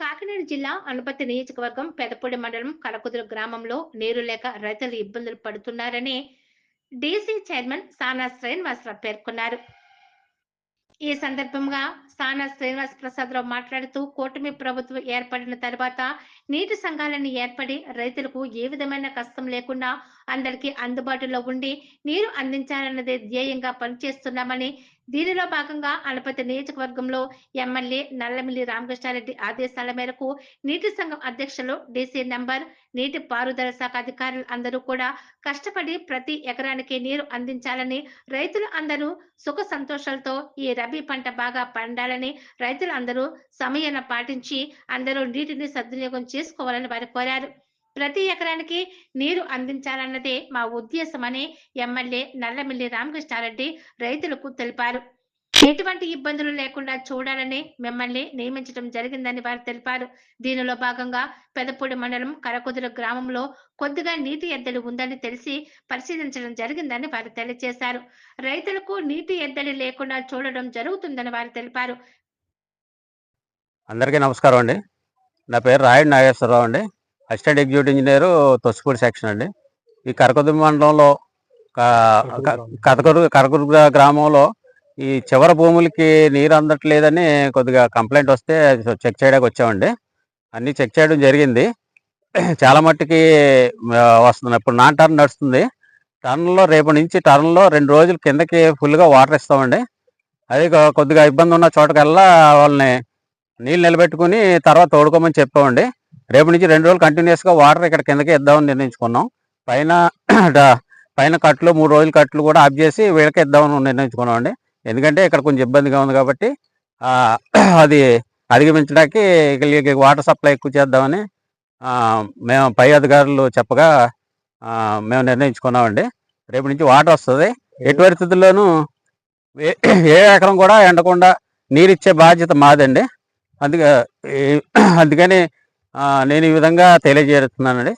కాకినాడ జిల్లా అనుపతి నియోజకవర్గం పెదపూడి మండలం కలకుదురు గ్రామంలో నీరు లేక రైతులు ఇబ్బందులు పడుతున్నారని డీసీ చైర్మన్ సానా శ్రీనివాసరావు పేర్కొన్నారు. ఈ సందర్భంగా సానా శ్రీనివాస్ ప్రసాదరావు మాట్లాడుతూ కూటమి ప్రభుత్వం ఏర్పడిన తర్వాత నీటి సంఘాలను ఏర్పడి రైతులకు ఏ విధమైన కష్టం లేకుండా అందరికీ అందుబాటులో ఉండి నీరు అందించాలన్నదే ధ్యేయంగా పనిచేస్తున్నామని దీనిలో భాగంగా అనపతి నియోజకవర్గంలో ఎమ్మెల్యే నల్లమిల్లి రామకృష్ణారెడ్డి ఆదేశాల మేరకు నీటి సంఘం అధ్యక్షులు డీసీ నంబర్ నీటి పారుదల శాఖ అధికారులు అందరూ కూడా కష్టపడి ప్రతి ఎకరానికి నీరు అందించాలని రైతులు అందరూ సుఖ సంతోషాలతో ఈ రబీ పంట బాగా పండాలని రైతులు అందరూ సమయాన్ని పాటించి అందరూ నీటిని సద్వినియోగం చేసుకోవాలని వారు కోరారు. ప్రతి ఎకరానికి నీరు అందించాలన్నదే మా ఉద్దేశమని ఎమ్మెల్యే నల్లమిల్లి రామకృష్ణారెడ్డి రైతులకు తెలిపారు. ఎటువంటి ఇబ్బందులు లేకుండా చూడాలని మిమ్మల్ని నియమించడం జరిగిందని వారు తెలిపారు. దీనిలో భాగంగా పెదపూడి మండలం కరకుదురు గ్రామంలో కొద్దిగా నీటి ఎద్దడి ఉందని తెలిసి పరిశీలించడం జరిగిందని వారు తెలియజేశారు. రైతులకు నీటి ఎద్దడి లేకుండా చూడడం జరుగుతుందని వారు తెలిపారు. అందరికీ నమస్కారం అండి. నా పేరు రాయుడు నాగేశ్వరరావు అండి. Assistant executive engineer Tosipudi section అండి. ఈ కరకుదు మండలంలో కరకురు కరకురు గ్రామంలో ఈ చివరి భూములకి నీరు అందట్లేదని కొద్దిగా కంప్లైంట్ వస్తే చెక్ చేయడానికి వచ్చామండి. అన్నీ చెక్ చేయడం జరిగింది. చాలా మట్టుకి వస్తుంది. ఇప్పుడు నాన్ టర్న్ నడుస్తుంది. టర్న్లో రేపు నుంచి టర్న్లో రెండు రోజులు కిందకి ఫుల్గా వాటర్ ఇస్తామండి. అది కొద్దిగా ఇబ్బంది ఉన్న చోటకల్లా వాళ్ళని నీళ్ళు నిలబెట్టుకుని తర్వాత తోడుకోమని చెప్పామండి. రేపు నుంచి రెండు రోజులు కంటిన్యూస్గా వాటర్ ఇక్కడ కిందకి ఇద్దామని నిర్ణయించుకున్నాం. పైన పైన కట్లు మూడు రోజుల కట్లు కూడా ఆఫ్ చేసి వీళ్ళకి ఇద్దామని నిర్ణయించుకున్నాం అండి ఎందుకంటే ఇక్కడ కొంచెం ఇబ్బందిగా ఉంది కాబట్టి అది అధిగమించడానికి వీళ్ళకి వాటర్ సప్లై ఎక్కువ చేద్దామని మేము పై అధికారులు చెప్పగా మేము నిర్ణయించుకున్నామండి. రేపు నుంచి వాటర్ వస్తుంది. ఎటు పరిస్థితుల్లోనూ ఏ ఏ ఎకరం కూడా ఎండకుండా నీరిచ్చే బాధ్యత మాదండి. అందుకే అందుకని నేను ఈ విధంగా తెలియజేస్తున్నానండి.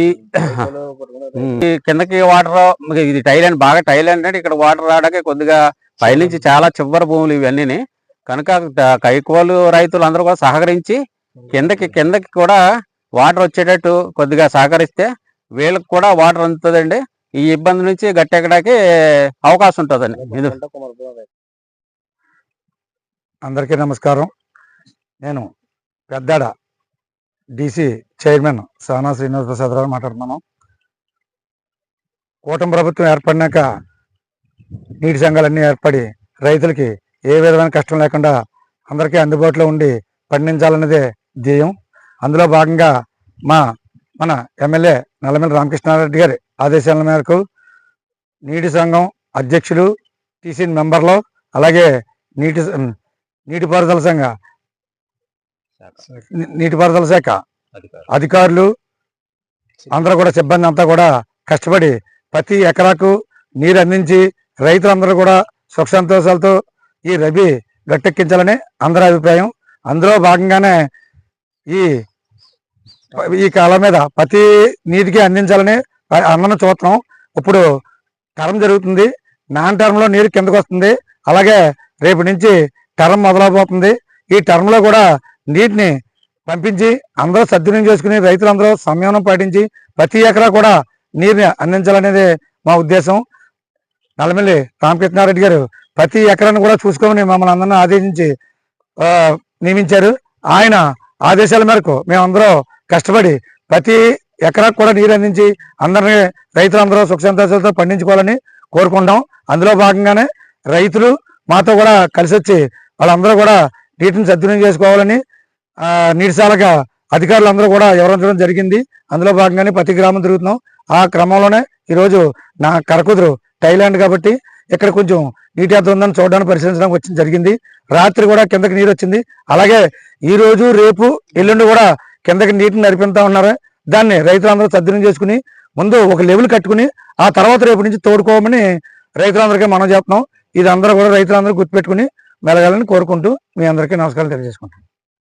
ఈ కిందకి వాటర్ ఇది టైలాండ్ బాగా టైలాండ్ అంటే ఇక్కడ వాటర్ రావడానికి కొద్దిగా పైనుంచి చాలా చివరి భూములు ఇవన్నీ కనుక కైకోలు రైతులు అందరూ కూడా సహకరించి కిందకి కిందకి కూడా వాటర్ వచ్చేటట్టు కొద్దిగా సహకరిస్తే వీళ్ళకి కూడా వాటర్ అందుతుందండి. ఈ ఇబ్బంది నుంచి గట్టెక్కడానికి అవకాశం ఉంటుందండి. అందరికీ నమస్కారం. నేను పెద్దాడ డిసి చైర్మన్ సానా శ్రీనివాస ప్రసాదరావు మాట్లాడుతున్నాను కూటమి ప్రభుత్వం ఏర్పడినాక నీటి సంఘాలన్నీ ఏర్పడి రైతులకి ఏ విధమైన కష్టం లేకుండా అందరికీ అందుబాటులో ఉండి పండించాలన్నదే ధ్యేయం. అందులో భాగంగా మా మన ఎమ్మెల్యే నల్లమల్లి రామకృష్ణారెడ్డి గారి ఆదేశాల మేరకు నీటి సంఘం అధ్యక్షులు టీసీ మెంబర్లు అలాగే నీటి నీటిపారుదల సంఘ నీటిపారుదల శాఖ. అధికారులు. అందరూ కూడా సిబ్బంది అంతా కూడా కష్టపడి ప్రతి ఎకరాకు నీరు అందించి రైతులందరూ కూడా సుఖ సంతోషాలతో ఈ రబీ గట్టెక్కించాలని అందరి అభిప్రాయం. అందులో భాగంగానే ఈ ఈ కాలం మీద ప్రతి నీటికి అందించాలని అన్నను చూస్తున్నాం ఇప్పుడు టర్మ్ జరుగుతుంది. నాన్ టర్మ్లో నీరు కిందకు వస్తుంది అలాగే రేపు నుంచి టర్మ్ మొదలవబోతుంది. ఈ టర్మ్లో కూడా నీటిని పంపించి అందరూ సద్వినియోగం చేసుకుని రైతులందరూ సంయమనం పాటించి ప్రతి ఎకరా కూడా నీరుని అందించాలనేది మా ఉద్దేశం. నల్లమల్లి రామకృష్ణారెడ్డి గారు ప్రతి ఎకరాన్ని కూడా చూసుకోమని మమ్మల్ని అందరినీ ఆదేశించి నియమించారు. ఆయన ఆదేశాల మేరకు మేమందరూ కష్టపడి ప్రతి ఎకరాకు కూడా నీరు అందించి అందరినీ రైతులందరూ సుఖ సంతోషాలతో పండించుకోవాలని కోరుకుంటాం. అందులో భాగంగానే రైతులు మాతో కూడా కలిసి వచ్చి వాళ్ళందరూ కూడా నీటిని సద్వినియోగం చేసుకోవాలని నీటిశాలగా అధికారులందరూ కూడా వివరించడం జరిగింది. అందులో భాగంగానే ప్రతి గ్రామం తిరుగుతున్నాం. ఆ క్రమంలోనే ఈరోజు నా కరకుదురు థైలాండ్ కాబట్టి ఇక్కడ కొంచెం నీటి ఎంత ఉందని చూడడానికి పరిశీలించడానికి వచ్చింది జరిగింది. రాత్రి కూడా కిందకి నీరు వచ్చింది. అలాగే ఈ రోజు రేపు ఎల్లుండి కూడా కిందకి నీటిని నడిపిస్తా ఉన్నారు. దాన్ని రైతులందరూ సద్వినియోగం చేసుకుని ముందు ఒక లెవెల్ కట్టుకుని ఆ తర్వాత రేపు నుంచి తోడుకోమని రైతులందరికీ మనం చెప్తున్నాం. ఇది అందరూ కూడా రైతులందరూ గుర్తుపెట్టుకుని మెలగాలని కోరుకుంటూ మీ అందరికీ నమస్కారం తెలియజేసుకుంటాం